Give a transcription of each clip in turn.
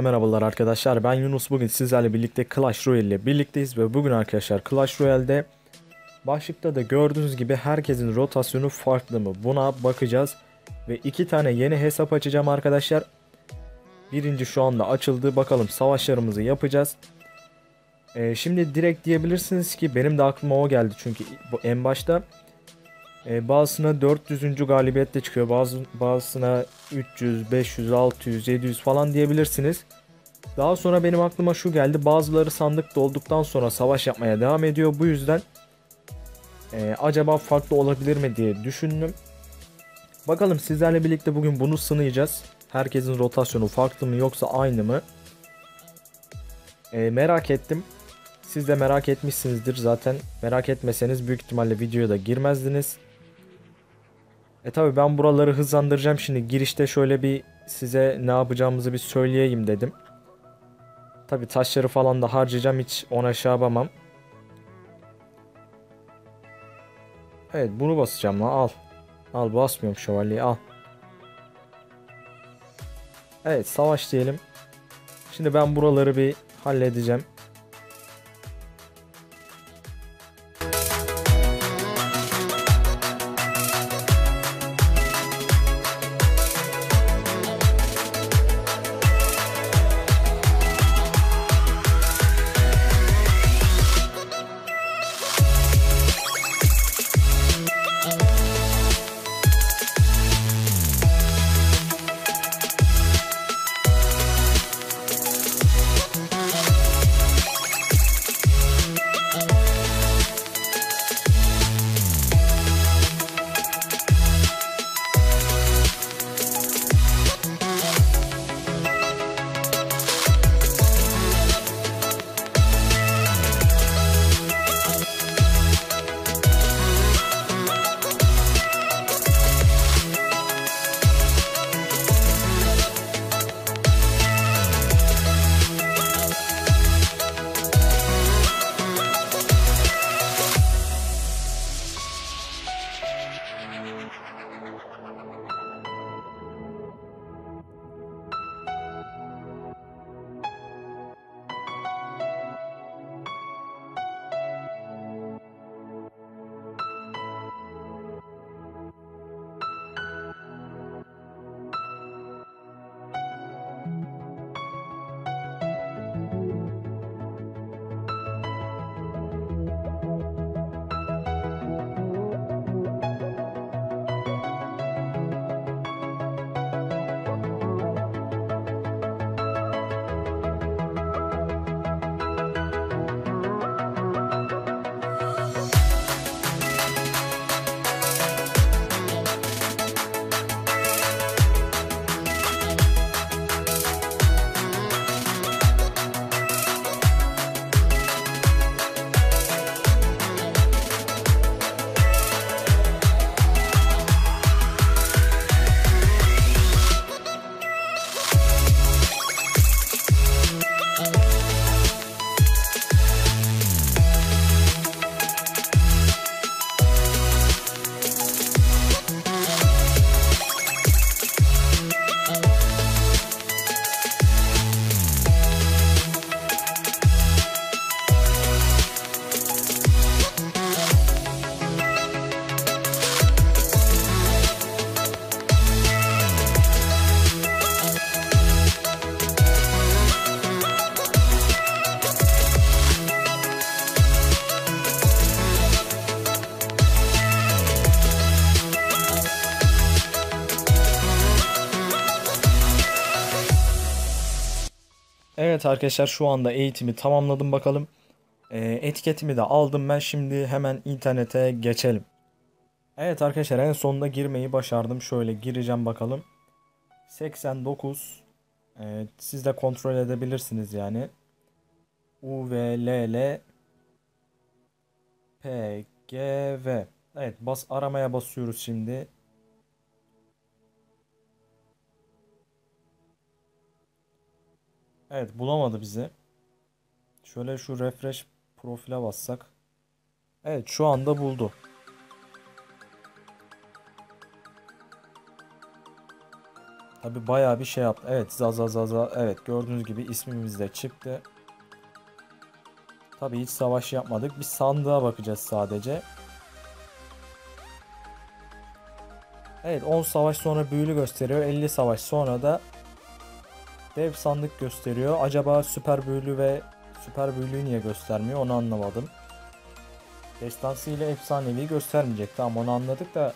Merhabalar arkadaşlar. Ben Yunus. Bugün sizlerle birlikte Clash Royale ile birlikteyiz ve bugün arkadaşlar Clash Royale'de başlıkta da gördüğünüz gibi herkesin rotasyonu farklı mı? Buna bakacağız ve iki tane yeni hesap açacağım arkadaşlar. Birinci şu anda açıldı. Bakalım savaşlarımızı yapacağız. Ee, şimdi direkt diyebilirsiniz ki benim de aklıma o geldi çünkü en başta e, bazısına 400. galibiyetle çıkıyor. Bazı, bazısına 300, 500, 600, 700 falan diyebilirsiniz. Daha sonra benim aklıma şu geldi. Bazıları sandık dolduktan sonra savaş yapmaya devam ediyor. Bu yüzden e, acaba farklı olabilir mi diye düşündüm. Bakalım sizlerle birlikte bugün bunu sınayacağız. Herkesin rotasyonu farklı mı yoksa aynı mı? E, merak ettim. Siz de merak etmişsinizdir zaten. Merak etmeseniz büyük ihtimalle videoya da girmezdiniz. E tabi ben buraları hızlandıracağım şimdi girişte şöyle bir size ne yapacağımızı bir söyleyeyim dedim. Tabi taşları falan da harcayacağım hiç ona şey yapamam. Evet bunu basacağım lan al. Al basmıyorum şövalyeyi al. Evet savaş diyelim. Şimdi ben buraları bir halledeceğim. Bye. Evet arkadaşlar şu anda eğitimi tamamladım bakalım. Ee, etiketimi de aldım ben şimdi hemen internete geçelim. Evet arkadaşlar en sonunda girmeyi başardım. Şöyle gireceğim bakalım. 89 evet, siz de kontrol edebilirsiniz yani. U V L L P G V Evet bas aramaya basıyoruz şimdi. Evet bulamadı bizi. Şöyle şu refresh profile bassak. Evet şu anda buldu. Tabi bayağı bir şey yaptı. Evet Zaza Zaza evet gördüğünüz gibi ismimiz de çıktı. Tabi hiç savaş yapmadık. Bir sandığa bakacağız sadece. Evet 10 savaş sonra büyülü gösteriyor. 50 savaş sonra da dev sandık gösteriyor. Acaba süper büyülü ve süper büyülüyü niye göstermiyor onu anlamadım. Destansı ile efsanevi göstermeyecek. Tamam onu anladık da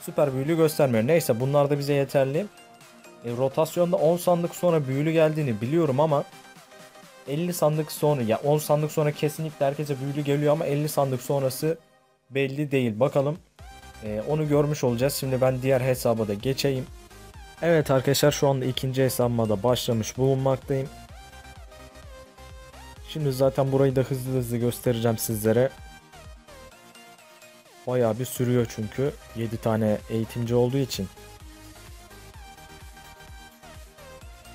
süper büyülü göstermiyor. Neyse bunlar da bize yeterli. E, rotasyonda 10 sandık sonra büyülü geldiğini biliyorum ama 50 sandık sonra ya 10 sandık sonra kesinlikle herkese büyülü geliyor ama 50 sandık sonrası belli değil. Bakalım. E, onu görmüş olacağız. Şimdi ben diğer hesaba da geçeyim. Evet arkadaşlar şu anda ikinci hesabıma da başlamış bulunmaktayım. Şimdi zaten burayı da hızlı hızlı göstereceğim sizlere. Bayağı bir sürüyor çünkü 7 tane eğitimci olduğu için.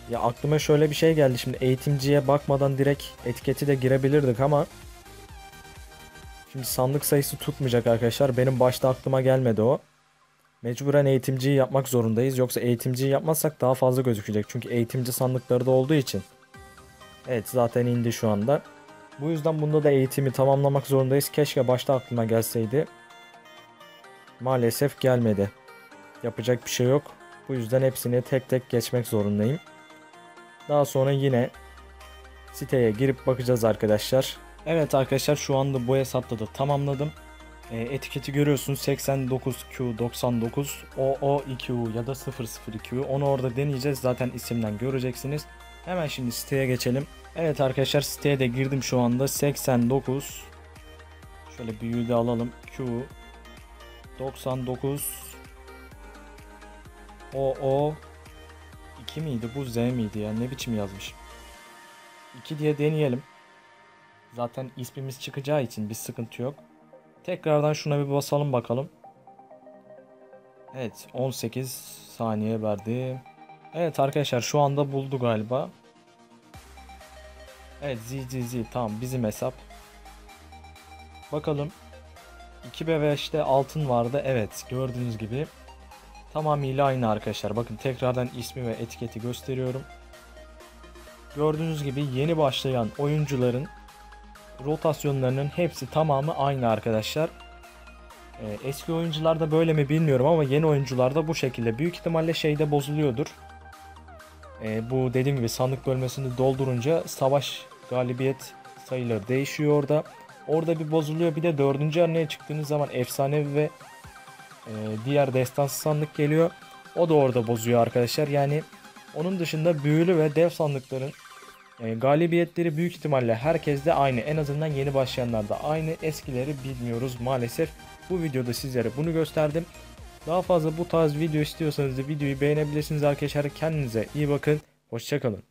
Ya aklıma şöyle bir şey geldi şimdi eğitimciye bakmadan direkt etiketi de girebilirdik ama Şimdi sandık sayısı tutmayacak arkadaşlar. Benim başta aklıma gelmedi o. Mecburen eğitimciyi yapmak zorundayız. Yoksa eğitimciyi yapmazsak daha fazla gözükecek. Çünkü eğitimci sandıkları da olduğu için. Evet zaten indi şu anda. Bu yüzden bunda da eğitimi tamamlamak zorundayız. Keşke başta aklıma gelseydi. Maalesef gelmedi. Yapacak bir şey yok. Bu yüzden hepsini tek tek geçmek zorundayım. Daha sonra yine siteye girip bakacağız arkadaşlar. Evet arkadaşlar şu anda bu hesapta da tamamladım. E, etiketi görüyorsunuz 89Q99 OO2U ya da 002U onu orada deneyeceğiz zaten isimden göreceksiniz. Hemen şimdi siteye geçelim. Evet arkadaşlar siteye de girdim şu anda 89 Şöyle büyüğü de alalım Q 99 OO 2 miydi bu Z miydi ya ne biçim yazmış 2 diye deneyelim Zaten ismimiz çıkacağı için bir sıkıntı yok. Tekrardan şuna bir basalım bakalım. Evet 18 saniye verdi. Evet arkadaşlar şu anda buldu galiba. Evet ZZZ tamam bizim hesap. Bakalım. 2B5'te altın vardı. Evet gördüğünüz gibi. Tamamıyla aynı arkadaşlar. Bakın tekrardan ismi ve etiketi gösteriyorum. Gördüğünüz gibi yeni başlayan oyuncuların rotasyonlarının hepsi tamamı aynı arkadaşlar. Ee, eski oyuncularda böyle mi bilmiyorum ama yeni oyuncularda bu şekilde. Büyük ihtimalle şeyde bozuluyordur. Ee, bu dediğim gibi sandık bölmesini doldurunca savaş galibiyet sayıları değişiyor orada. Orada bir bozuluyor. Bir de dördüncü haneye çıktığınız zaman efsanevi ve e, diğer destansı sandık geliyor. O da orada bozuyor arkadaşlar. Yani onun dışında büyülü ve dev sandıkların e, galibiyetleri büyük ihtimalle herkeste aynı. En azından yeni başlayanlarda aynı. Eskileri bilmiyoruz maalesef. Bu videoda sizlere bunu gösterdim. Daha fazla bu tarz video istiyorsanız da videoyu beğenebilirsiniz arkadaşlar. Kendinize iyi bakın. Hoşçakalın.